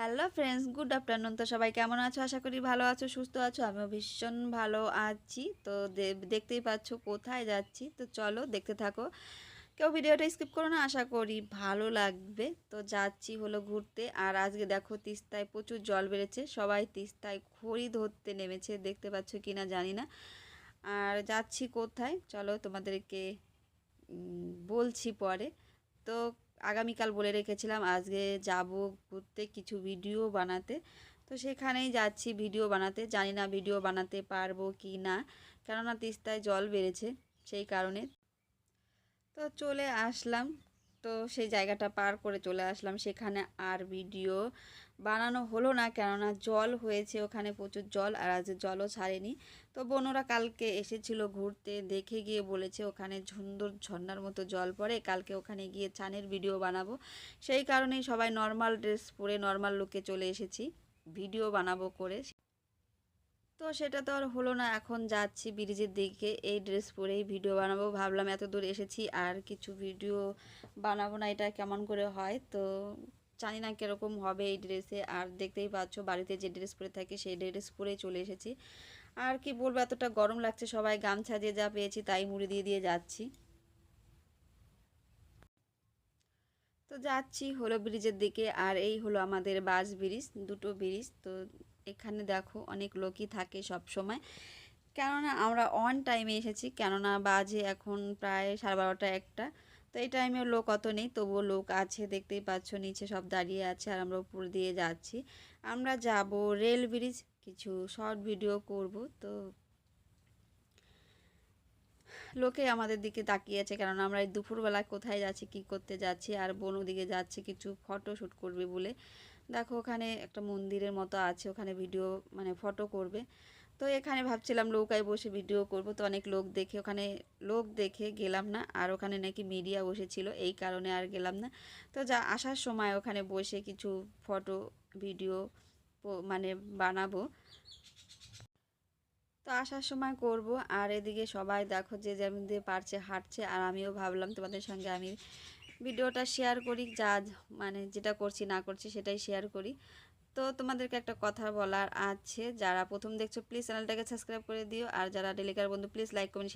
Hello friends good afternoon তো সবাই কেমন আছো? আশা করি ভালো আছো, সুস্থ আছো। আমিও ভীষণ ভালো আছি। তো দেখতেই পাচ্ছ কোথায় যাচ্ছি। তো চলো দেখতে থাকো। কেউ ভিডিওটা স্কিপ করো না, আশা করি ভালো লাগবে। তো যাচ্ছি হলো ঘুরতে। আর আজকে দেখো তিস্তায় প্রচুর জল বেড়েছে। সবাই তিস্তায় খড়ি ধরতে নেমেছে, দেখতে পাচ্ছ কি না জানি না। আর যাচ্ছি কোথায়? চলো তোমাদেরকে বলছি পরে। তো আগামীকাল বলে রেখেছিলাম, আজকে যাব ঘুরতে কিছু ভিডিও বানাতে। তো সেখানেই যাচ্ছি ভিডিও বানাতে। জানি না ভিডিও বানাতে পারব কি না, কেননা তিস্তায় জল বেড়েছে সেই কারণে। তো চলে আসলাম। তো সেই জায়গাটা পার করে চলে আসলাম। সেখানে আর ভিডিও বানানো হলো না, কেননা জল হয়েছে ওখানে প্রচুর জল আর আজ জলও ছাড়েনি। তো বোনরা কালকে এসেছিল ঘুরতে, দেখে গিয়ে বলেছে ওখানে সুন্দর ঝর্ণার মতো জল পড়ে, কালকে ওখানে গিয়ে চানের ভিডিও বানাবো। সেই কারণেই সবাই নর্মাল ড্রেস পরে নর্মাল লুকে চলে এসেছি ভিডিও বানাবো করে। তো সেটা তো আর হলো না, এখন যাচ্ছি ব্রিজের দিকে, এই ড্রেস পরেই ভিডিও বানাবো। ভাবলাম এত দূর এসেছি আর কিছু ভিডিও বানাবো না, এটা কেমন করে হয়? তো জানি না কীরকম হবে এই ড্রেসে। আর দেখতেই পাচ্ছ বাড়িতে যে ড্রেস পরে থাকি সেই ড্রেস পরেই চলে এসেছি। আর কি বলব, এতটা গরম লাগছে, সবাই গামছা দিয়ে যা পেয়েছি তাই মুড়ি দিয়ে দিয়ে যাচ্ছি। তো যাচ্ছি হলো ব্রিজের দিকে, আর এই হলো আমাদের বাস ব্রিজ, দুটো ব্রিজ। তো এখানে দেখো অনেক লোকই থাকে সব সময়। কেননা আমরা অন টাইমে এসেছি, কেননা বাজে এখন প্রায় সাড়ে বারোটা একটা। তো এই টাইমে লোক অত নেই, তবুও লোক আছে, দেখতেই পাচ্ছ নিচে সব দাঁড়িয়ে আছে আর আমরা উপর দিয়ে যাচ্ছি। আমরা যাব রেল ব্রিজ কিছু শর্ট ভিডিও করব। তো লোকে আমাদের দিকে তাকিয়ে আছে, কেননা আমরা এই দুপুরবেলা কোথায় যাচ্ছি, কি করতে যাচ্ছি, আর বোন ওদিকে যাচ্ছে, কিছু ফটো শ্যুট করবে বলে। দেখো ওখানে একটা মন্দিরের মতো আছে, ওখানে ভিডিও মানে ফটো করবে। তো এখানে ভাবছিলাম নৌকায় বসে ভিডিও করব। তো অনেক লোক দেখে, ওখানে লোক দেখে গেলাম না। আর ওখানে নাকি মিডিয়া বসেছিল, এই কারণে আর গেলাম না। তো যা, আসার সময় ওখানে বসে কিছু ফটো ভিডিও মানে বানাবো। তো আসার সময় করব। আর এদিকে সবাই দেখো, যে যেমন দিয়ে পারছে হাঁটছে। আর আমিও ভাবলাম তোমাদের সঙ্গে আমি ভিডিওটা শেয়ার করি। যা মানে যেটা করছি না করছি সেটাই শেয়ার করি। তো তোমাদেরকে একটা কথা বলার আছে। যারা প্রথম দেখছ প্লিজ চ্যানেলটাকে সাবস্ক্রাইব করে দিও। আর যারা ডেলিকার বন্ধু please like comment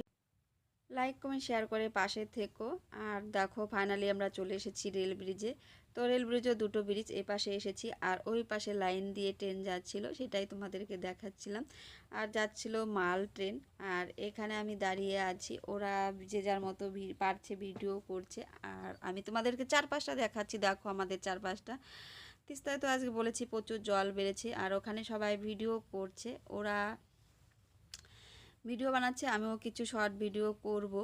like comment share করে পাশে থেকো। আর দেখো ফাইনালি আমরা চলে এসেছি রেল ব্রিজে তো রেল ব্রিজও দুটো ব্রিজ এই পাশে এসেছি। আর ওই পাশে লাইন দিয়ে ট্রেন যাচ্ছিল, সেটাই তোমাদেরকে দেখাচ্ছিলাম। আর যাচ্ছিল মাল ট্রেন আর এখানে আমি দাঁড়িয়ে আছি। ওরা যে যার মতো পারছে ভিডিও করছে। আর আমি তোমাদেরকে চারপাশটা দেখাচ্ছি। দেখো আমাদের চারপাশটা। তিস্তায় তো আজকে বলেছি প্রচুর জল বেড়েছে, আর ওখানে সবাই ভিডিও করছে। ওরা ভিডিও বানাচ্ছে, আমিও কিছু শর্ট ভিডিও করব।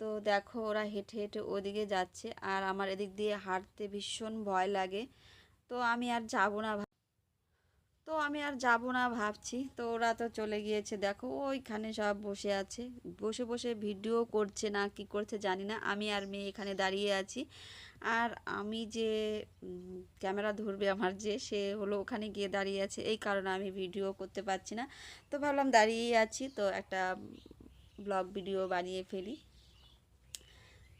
তো দেখো ওরা হেঁটে হেঁটে ওদিকে যাচ্ছে, আর আমার এদিক দিয়ে হাঁটতে ভীষণ ভয় লাগে। তো আমি আর যাব না তো আমি আর যাব না ভাবছি। তো ওরা তো চলে গিয়েছে, দেখো ওইখানে সব বসে আছে। বসে বসে ভিডিও করছে না, কি করছে জানি না। আমি আর মেয়ে এখানে দাঁড়িয়ে আছি। আর আমি যে ক্যামেরা ধরবে আমার যে, সে হলো ওখানে গিয়ে দাঁড়িয়ে আছে। এই কারণে আমি ভিডিও করতে পারছি না। তো ভাবলাম দাঁড়িয়েই আছি, তো একটা ব্লগ ভিডিও বানিয়ে ফেলি।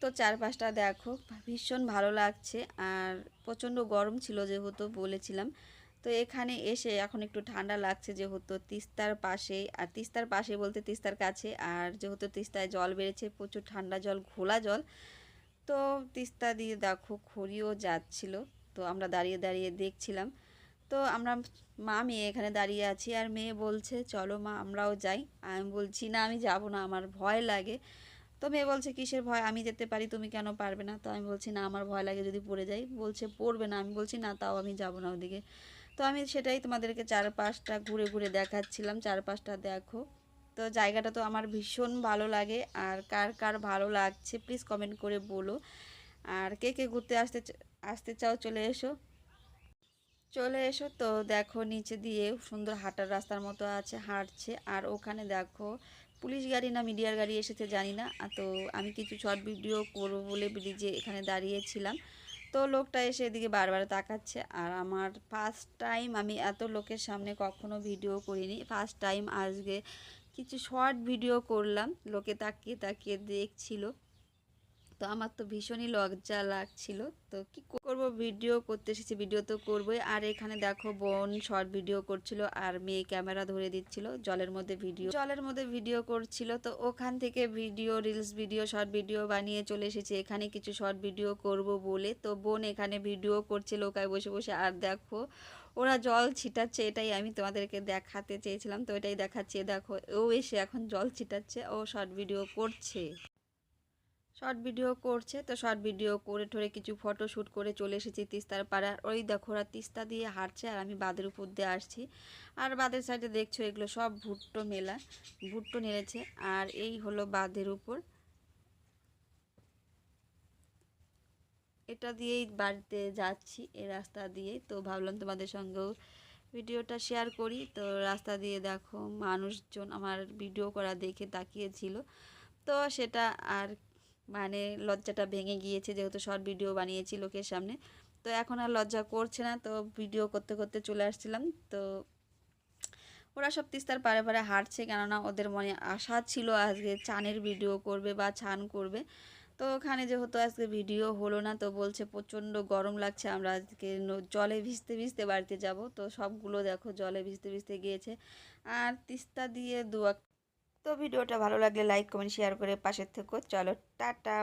তো চারপাশটা দেখো, ভীষণ ভালো লাগছে। আর প্রচণ্ড গরম ছিল যেহেতু বলেছিলাম। তো এখানে এসে এখন একটু ঠান্ডা লাগছে যেহেতু তিস্তার পাশে, আর তিস্তার পাশে বলতে তিস্তার কাছে, আর যেহেতু তিস্তায় জল বেড়েছে, প্রচুর ঠান্ডা জল, ঘোলা জল, তো তিস্তা দিয়ে দেখো খড়িও যাচ্ছিল। তো আমরা দাঁড়িয়ে দাঁড়িয়ে দেখছিলাম। তো আমরা মা মেয়ে এখানে দাঁড়িয়ে আছি, আর মেয়ে বলছে, চলো মা, আমরাও যাই। আমি বলছি, না, আমি যাব না, আমার ভয় লাগে। তো মেয়ে বলছে, কিসের ভয়? আমি যেতে পারি, তুমি কেন পারবে না? তো আমি বলছি, না, আমার ভয় লাগে, যদি পড়ে যাই। বলছে, পড়বে না। আমি বলছি, না, তাও আমি যাব না ওদিকে। তো আমি সেটাই তোমাদেরকে চারপাশটা ঘুরে ঘুরে দেখাচ্ছিলাম, চারপাশটা দেখো। তো জায়গাটা তো আমার ভীষণ ভালো লাগে, আর কার কার ভালো লাগছে প্লিজ কমেন্ট করে বলো। আর কে কে ঘুরতে আসতে আসতে চাও চলে এসো। চলে এসো তো দেখো নিচে দিয়ে সুন্দর হাঁটার রাস্তার মতো আছে, হাঁটছে। আর ওখানে দেখো পুলিশ গাড়ি না মিডিয়ার গাড়ি এসেছে জানি না। তো আমি কিছু শর্ট ভিডিও করব বলে ব্রিজে এখানে দাঁড়িয়েছিলাম। তো লোকটা এসে এদিকে বারবার তাকাচ্ছে। আর আমার ফার্স্ট টাইম আমি এত লোকের সামনে কখনো ভিডিও করিনি। ফার্স্ট টাইম আজকে কিছু শর্ট ভিডিও করলাম। লোকে তাকিয়ে তাকিয়ে দেখছিল। তো আমার তো ভীষণই লজ্জা লাগছিল। তো কি করব ভিডিও করতে এসেছি ভিডিও তো করবোই। আর এখানে দেখো বোন শর্ট ভিডিও করছিল আর মেয়ে ক্যামেরা ধরে দিচ্ছিল, জলের মধ্যে ভিডিও জলের মধ্যে ভিডিও করছিল। তো ওখান থেকে video reels video short video বানিয়ে চলে এসেছি। এখানে কিছু শর্ট ভিডিও করব বলে। তো বোন এখানে ভিডিও করছে লোকায় বসে বসে। আর দেখো, ওরা জল ছিটাচ্ছে, এটাই আমি তোমাদেরকে দেখাতে চেয়েছিলাম। তো এটাই দেখাচ্ছি। দেখো, ও এসে এখন জল ছিটাচ্ছে, ও শর্ট ভিডিও করছে। শর্ট ভিডিও করছে, তো শর্ট ভিডিও করে ঠোরে কিছু ফটো শ্যুট করে চলে এসেছি তিস্তার পাড়ার। ওই দেখো, ওরা তিস্তা দিয়ে হাঁটছে আর আমি বাঁধের উপর দিয়ে আসছি। আর বাঁধের সাইডে দেখছ, এগুলো সব ভুট্টো মেলা, ভুট্টো নেড়েছে। আর এই হলো বাঁধের উপর। এটা দিয়েই বাড়িতে যাচ্ছি, এই রাস্তা দিয়ে। তো ভাবলাম তোমাদের সঙ্গেও ভিডিওটা শেয়ার করি। তো রাস্তা দিয়ে দেখো, মানুষজন আমার ভিডিও করা দেখে তাকিয়েছিল। তো সেটা আর মানে লজ্জাটা ভেঙে গিয়েছে যেহেতু শর্ট ভিডিও বানিয়েছি লোকের সামনে। তো এখন আর লজ্জা করছে না, তো ভিডিও করতে করতে চলে আসছিলাম। তো ওরা সব তিস্তার পারে পারে হাঁটছে কেননা ওদের মনে আশা ছিল আজকে চানের ভিডিও করবে বা ছান করবে। তো ওখানে যেহেতু আজকে ভিডিও হলো না, তো বলছে প্রচণ্ড গরম লাগছে, আমরা আজকে জলে ভিজতে ভিজতে বাড়িতে যাব। তো সবগুলো দেখো জলে ভিজতে ভিজতে গিয়েছে। আর তিস্তা দিয়ে দু তো ভিডিওটা ভালো লাগলে লাইক কমেন্ট শেয়ার করে পাশে থেকো। চলো টাটা